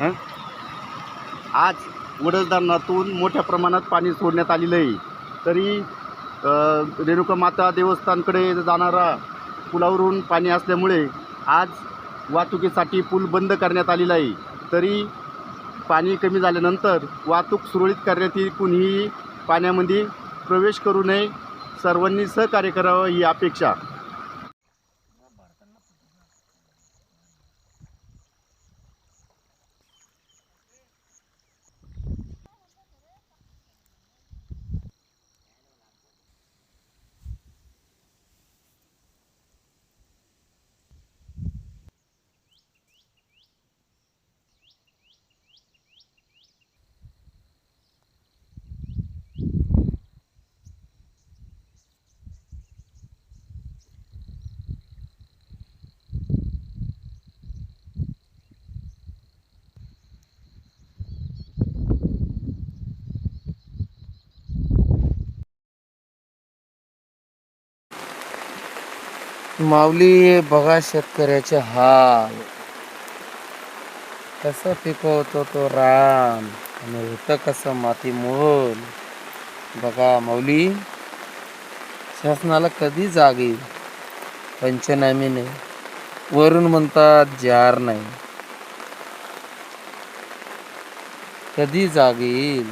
आज वडस धरणातून मोठ्या प्रमाणात पाणी सोडण्यात आलेलं आहे. तरी रेणुका माता देवस्थानकडे जाणारा पुलावरून पाणी असल्यामुळे आज वाहतुकीसाठी पूल बंद करण्यात आलेला आहे. तरी पाणी कमी झाल्यानंतर वाहतूक सुरळीत करण्यात कुणीही पाण्यामध्ये प्रवेश करू नये. सर्वांनी सहकार्य करावं ही अपेक्षा. माऊली बघा शेतकऱ्याचे हाल. कसं पिकवतो तो राम आणि होतं कसं माती मोल बघा माऊली शासनाला कधी जाग येईल नाही वरून म्हणतात जार नाही. कधी जाग येईल